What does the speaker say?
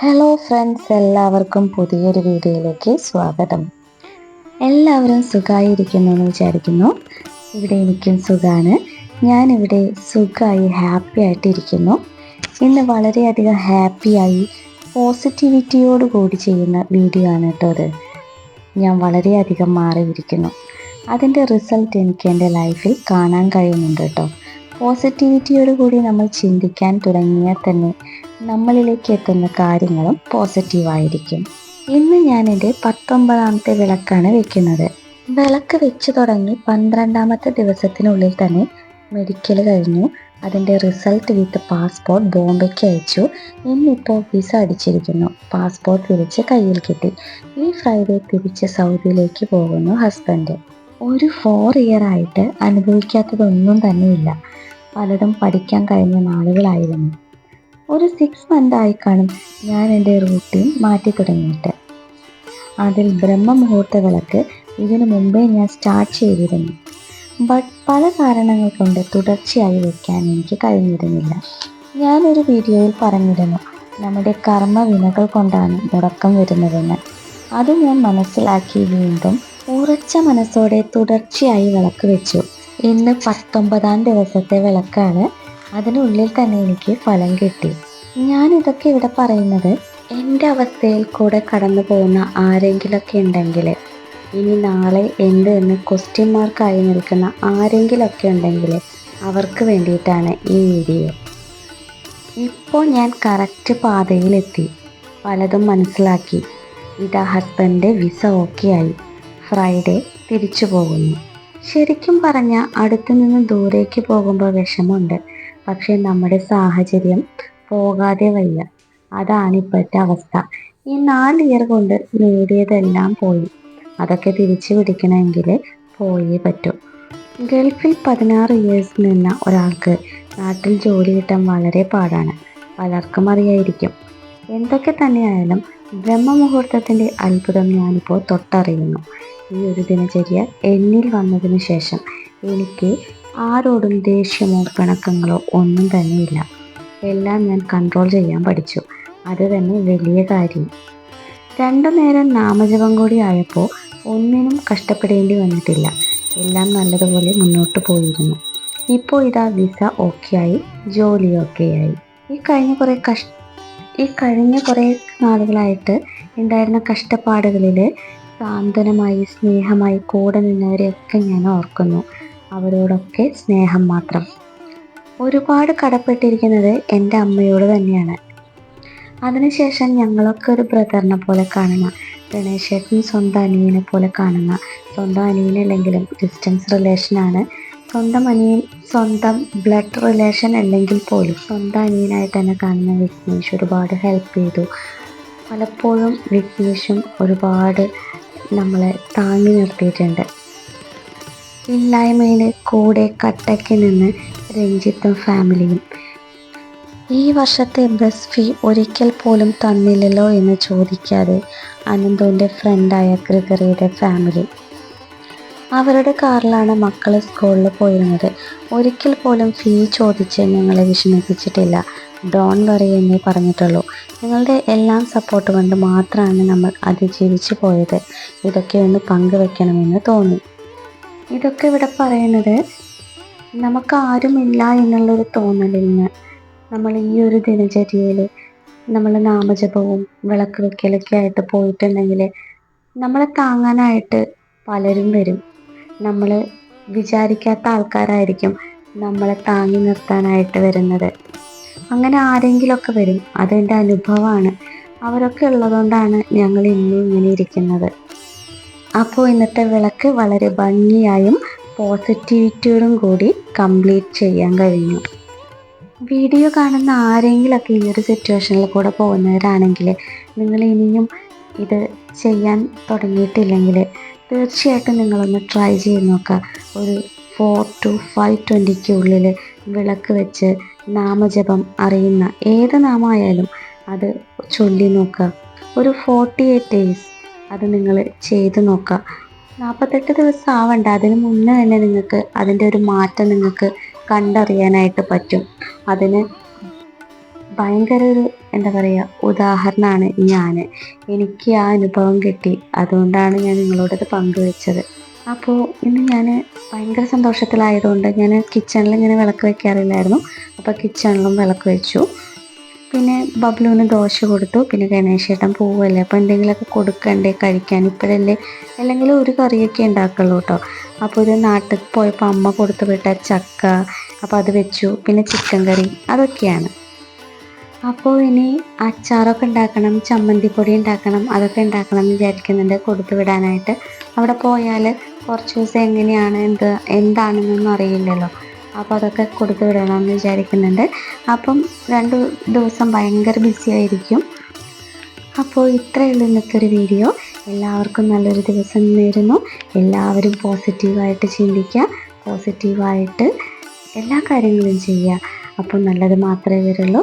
Hello friends എല്ലാവർക്കും പുതിയൊരു വീഡിയോയിലേക്ക് സ്വാഗതം. എല്ലാവരും സുഖമായിരിക്കുന്നു എന്ന് വിചാരിക്കുന്നു. ഇവിടെ എനിക്കും സുഖമാണ് ഞാനിവിടെ സുഖമായി ഹാപ്പി ആയിട്ടിരിക്കുന്നു. ഇന്ന് വളരെയധികം ഹാപ്പിയായി പോസിറ്റിവിറ്റിയോട് കൂടി ചെയ്യുന്ന വീഡിയോ ആണ് കേട്ടോ അത് ഞാൻ വളരെയധികം മാറിയിരിക്കുന്നു. അതിന്റെ റിസൾട്ട് എനിക്ക് എന്റെ ലൈഫിൽ കാണാൻ കഴിയുന്നുണ്ട് കേട്ടോ. പോസിറ്റിവിറ്റിയോട് കൂടി നമ്മൾ ചിന്തിക്കാൻ തുടങ്ങിയാൽ തന്നെ നമ്മളിലേക്ക് എത്തുന്ന കാര്യങ്ങളും പോസിറ്റീവായിരിക്കും. ഇന്ന് ഞാൻ എന്റെ പത്തൊമ്പതാമത്തെ വിളക്കാണ് വെക്കുന്നത്. വിളക്ക് വെച്ച് തുടങ്ങി പന്ത്രണ്ടാമത്തെ ദിവസത്തിനുള്ളിൽ തന്നെ മെഡിക്കൽ കഴിഞ്ഞു. അതിന്റെ റിസൾട്ട് വിത്ത് പാസ്പോർട്ട് ബോംബെക്ക് അയച്ചു. ഇന്നിപ്പോൾ വിസ അടിച്ചിരിക്കുന്നു. പാസ്പോർട്ട് തിരിച്ച് കയ്യിൽ കിട്ടി. ഈ ഫ്രൈഡേ തിരിച്ച് സൗദിയിലേക്ക് പോകുന്നു ഹസ്ബൻഡ്. ഒരു ഫോർ ഇയർ ആയിട്ട് അനുഭവിക്കാത്തതൊന്നും തന്നെയില്ല. പലതും പഠിക്കാൻ കഴിഞ്ഞ നാളുകളായിരുന്നു. ഒരു സിക്സ് മന്ത് ആയി കാണും ഞാൻ എന്റെ റൂട്ടീൻ മാറ്റി തുടങ്ങിയിട്ട്. അതിൽ ബ്രഹ്മ വിളക്ക് ഇതിനു മുമ്പേ ഞാൻ സ്റ്റാർട്ട് ചെയ്തിരുന്നു. ബട്ട് പല കാരണങ്ങൾ കൊണ്ട് തുടർച്ചയായി വയ്ക്കാൻ എനിക്ക് കഴിഞ്ഞിരുന്നില്ല. ഞാനൊരു വീഡിയോയിൽ പറഞ്ഞിരുന്നു നമ്മുടെ കർമ്മവിനകൾ കൊണ്ടാണ് മുടക്കം വരുന്നതെന്ന്. അത് ഞാൻ മനസ്സിലാക്കി വീണ്ടും ഉറച്ച മനസ്സോടെ തുടർച്ചയായി വിളക്ക് വെച്ചു. ഇന്ന് പത്തൊമ്പതാം ദിവസത്തെ വിളക്കാണ്. അതിനുള്ളിൽ തന്നെ എനിക്ക് ഫലം കിട്ടി. ഞാൻ ഇതൊക്കെ ഇവിടെ പറയുന്നത് എന്റെ അവസ്ഥയിൽ കൂടെ കടന്നു പോകുന്ന ആരെങ്കിലൊക്കെ ഉണ്ടെങ്കിൽ ഇനി നാളെ എന്ത് എന്ന് ക്വസ്റ്റ്യൻ മാർക്കായി നിൽക്കുന്ന ആരെങ്കിലൊക്കെ ഉണ്ടെങ്കിൽ അവർക്ക് വേണ്ടിയിട്ടാണ് ഈ വീഡിയോ. ഇപ്പോൾ ഞാൻ കറക്റ്റ് പാതയിലെത്തി. പലതും മനസ്സിലാക്കി. ഇതാ ഹസ്ബൻഡ് വിസ ഓക്കെ ആയി. ഫ്രൈഡേ തിരിച്ചു പോകുന്നു. ശരിക്കും പറഞ്ഞാൽ അടുത്തു നിന്ന് ദൂരേക്ക് പോകുമ്പോൾ വിഷമമുണ്ട്. പക്ഷേ നമ്മുടെ സാഹചര്യം പോകാതെ വയ്യ. അതാണ് ഇപ്പോഴത്തെ അവസ്ഥ. ഈ നാല് ഇയർ കൊണ്ട് നേടിയതെല്ലാം പോയി. അതൊക്കെ തിരിച്ചു പിടിക്കണമെങ്കിൽ പോയേ പറ്റൂ. ഗൾഫിൽ പതിനാറ് ഇയേഴ്സ് നിന്ന ഒരാൾക്ക് നാട്ടിൽ ജോലി കിട്ടാൻ വളരെ പാടാണ്. പലർക്കും അറിയായിരിക്കും. എന്തൊക്കെ തന്നെയായാലും ബ്രഹ്മമുഹൂർത്തത്തിന്റെ അത്ഭുതം ഞാനിപ്പോൾ തൊട്ടറിയുന്നു. ഈ ഒരു ദിനചര്യ എന്നിൽ വന്നതിന് ശേഷം എനിക്ക് ആരോടും ദേഷ്യമോ പിണക്കങ്ങളോ ഒന്നും തന്നെയില്ല. എല്ലാം ഞാൻ കൺട്രോൾ ചെയ്യാൻ പഠിച്ചു. അത് തന്നെ വലിയ കാര്യം. രണ്ടു നേരം നാമജപം കൂടി ആയപ്പോൾ ഒന്നിനും കഷ്ടപ്പെടേണ്ടി വന്നിട്ടില്ല. എല്ലാം നല്ലതുപോലെ മുന്നോട്ട് പോയിരുന്നു. ഇപ്പോൾ ഇതാ വിസ ഓക്കെ ആയി ജോലി ആയി ഈ കഴിഞ്ഞ കുറേ കഷ് ഈ കഴിഞ്ഞ കുറേ നാളുകളായിട്ട് ഉണ്ടായിരുന്ന കഷ്ടപ്പാടുകളിൽ സാന്ത്വനമായി സ്നേഹമായി കൂടെ നിന്നവരെയൊക്കെ ഞാൻ ഓർക്കുന്നു. അവരോടൊക്കെ സ്നേഹം മാത്രം. ഒരുപാട് കടപ്പെട്ടിരിക്കുന്നത് എന്റെ അമ്മയോട് തന്നെയാണ്. അതിനുശേഷം ഞങ്ങളൊക്കെ ഒരു ബ്രദറിനെ പോലെ കാണുന്ന ഗണേശേട്ടൻ സ്വന്തം അനിയനെ പോലെ കാണുന്ന സ്വന്തം അനിയനല്ലെങ്കിലും ഡിസ്റ്റൻസ് റിലേഷനാണ് സ്വന്തം അനിയൻ സ്വന്തം ബ്ലഡ് റിലേഷൻ അല്ലെങ്കിൽ പോലും സ്വന്തം അനിയനായിട്ട് തന്നെ കാണുന്ന വിഘ്നേഷ് ഒരുപാട് ഹെൽപ്പ് ചെയ്തു. പലപ്പോഴും വിഘ്നേഷും ഒരുപാട് നമ്മളെ താങ്ങി നിർത്തിയിട്ടുണ്ട്. ഇല്ലായ്മയിൽ കൂടെ കട്ടയ്ക്ക് നിന്ന് രഞ്ജിത്തും ഫാമിലിയും. ഈ വർഷത്തെ ബസ് ഫീ ഒരിക്കൽ പോലും തന്നില്ലല്ലോ എന്ന് ചോദിക്കാതെ അനന്തുവിന്റെ ഫ്രണ്ടായ ഗ്രിഗറിയുടെ ഫാമിലി അവരുടെ കാറിലാണ് മക്കൾ സ്കൂളിൽ പോയിരുന്നത്. ഒരിക്കൽ പോലും ഫീ ചോദിച്ച് ഞങ്ങളെ വിഷമിപ്പിച്ചിട്ടില്ല. ഡോൺ വറി എന്നേ പറഞ്ഞിട്ടുള്ളൂ. നിങ്ങളുടെ എല്ലാം സപ്പോർട്ട് കൊണ്ട് മാത്രമാണ് നമ്മൾ അതിജീവിച്ചു പോയത്. ഇതൊക്കെ ഒന്ന് പങ്കുവെക്കണമെന്ന് തോന്നി. ഇതൊക്കെ ഇവിടെ പറയുന്നത് നമുക്ക് ആരുമില്ല എന്നുള്ളൊരു തോന്നലിൽ നിന്ന് നമ്മൾ ഈ ഒരു ദിനചര്യയിൽ നമ്മൾ നാമജപവും വിളക്ക് വെക്കലൊക്കെ ആയിട്ട് പോയിട്ടുണ്ടെങ്കിൽ നമ്മളെ താങ്ങാനായിട്ട് പലരും വരും. നമ്മൾ വിചാരിക്കാത്ത ആൾക്കാരായിരിക്കും നമ്മളെ താങ്ങി നിർത്താനായിട്ട് വരുന്നത്. അങ്ങനെ ആരെങ്കിലുമൊക്കെ വരും. അതെന്റെ അനുഭവമാണ്. അവരൊക്കെ ഉള്ളതുകൊണ്ടാണ് ഞങ്ങൾ ഇന്നും ഇങ്ങനെ ഇരിക്കുന്നത്. അപ്പോൾ ഇന്നത്തെ വിളക്ക് വളരെ ഭംഗിയായും പോസിറ്റിവിറ്റിയോടും കൂടി കംപ്ലീറ്റ് ചെയ്യാൻ കഴിഞ്ഞു. വീഡിയോ കാണുന്ന ആരെങ്കിലുമൊക്കെ ഈ ഒരു സിറ്റുവേഷനിൽ കൂടെ പോകുന്നവരാണെങ്കിൽ നിങ്ങൾ ഇനിയും ഇത് ചെയ്യാൻ തുടങ്ങിയിട്ടില്ലെങ്കിൽ തീർച്ചയായിട്ടും നിങ്ങളൊന്ന് ട്രൈ ചെയ്ത് നോക്കുക ഒരു ഫോർ ടു ഫൈവ് ട്വന്റിക്ക് ഉള്ളിൽ വിളക്ക് വെച്ച് നാമജപം അറിയുന്ന ഏത് നാമമായാലും അത് ചൊല്ലി നോക്കുക ഒരു ഫോർട്ടി എയ്റ്റ് ഡേയ്സ് അത് നിങ്ങൾ ചെയ്ത് നോക്കുക നാൽപ്പത്തെട്ട് ദിവസം ആവണ്ട. അതിന് മുന്നേ തന്നെ നിങ്ങൾക്ക് അതിന്റെ ഒരു മാറ്റം നിങ്ങൾക്ക് കണ്ടറിയാനായിട്ട് പറ്റും. അതിന് ഭയങ്കര ഒരു എന്താ പറയുക ഉദാഹരണമാണ് ഞാൻ എനിക്ക് ആ അനുഭവം കിട്ടി. അതുകൊണ്ടാണ് ഞാൻ നിങ്ങളോടത് പങ്കുവെച്ചത്. അപ്പോൾ ഇന്ന് ഞാൻ ഭയങ്കര സന്തോഷത്തിലായതുകൊണ്ട് ഞാൻ കിച്ചണിൽ ഇങ്ങനെ വിളക്ക് വെക്കാറില്ലായിരുന്നു. അപ്പോൾ കിച്ചണിലും വിളക്ക് വെച്ചു. പിന്നെ ബബ്ലുവിന് ദോശ കൊടുത്തു. പിന്നെ ഗണേശേട്ടൻ പോവല്ലേ അപ്പോൾ എന്തെങ്കിലുമൊക്കെ കൊടുക്കണ്ടേ കഴിക്കാൻ? ഇപ്പോഴല്ലേ അല്ലെങ്കിൽ ഒരു കറിയൊക്കെ ഉണ്ടാക്കുള്ളൂ കേട്ടോ അപ്പോൾ ഒരു നാട്ടിൽ പോയപ്പോൾ അമ്മ കൊടുത്തു വിട്ട ചക്ക അപ്പോൾ അത് വെച്ചു. പിന്നെ ചിക്കൻ കറി അതൊക്കെയാണ്. അപ്പോൾ ഇനി അച്ചാറൊക്കെ ഉണ്ടാക്കണം ചമ്മന്തിപ്പൊടി ഉണ്ടാക്കണം അതൊക്കെ ഉണ്ടാക്കണം എന്ന് വിചാരിക്കുന്നുണ്ട് കൊടുത്തു വിടാനായിട്ട്. അവിടെ പോയാൽ കുറച്ച് ദിവസം എങ്ങനെയാണ് എന്ത് എന്താണെന്നൊന്നും അറിയില്ലല്ലോ. അപ്പോൾ അതൊക്കെ കൊടുത്തു വിടണമെന്ന് വിചാരിക്കുന്നുണ്ട്. അപ്പം രണ്ട് ദിവസം ഭയങ്കര ബിസി ആയിരിക്കും. അപ്പോൾ ഇത്രയേ ഉള്ളൂ ഇന്നത്തെ ഒരു വീഡിയോ എല്ലാവർക്കും നല്ലൊരു ദിവസം നേരുന്നു. എല്ലാവരും പോസിറ്റീവായിട്ട് ചിന്തിക്കുക പോസിറ്റീവായിട്ട് എല്ലാ കാര്യങ്ങളും ചെയ്യുക. അപ്പോൾ നല്ലത് മാത്രമേ വരുള്ളൂ.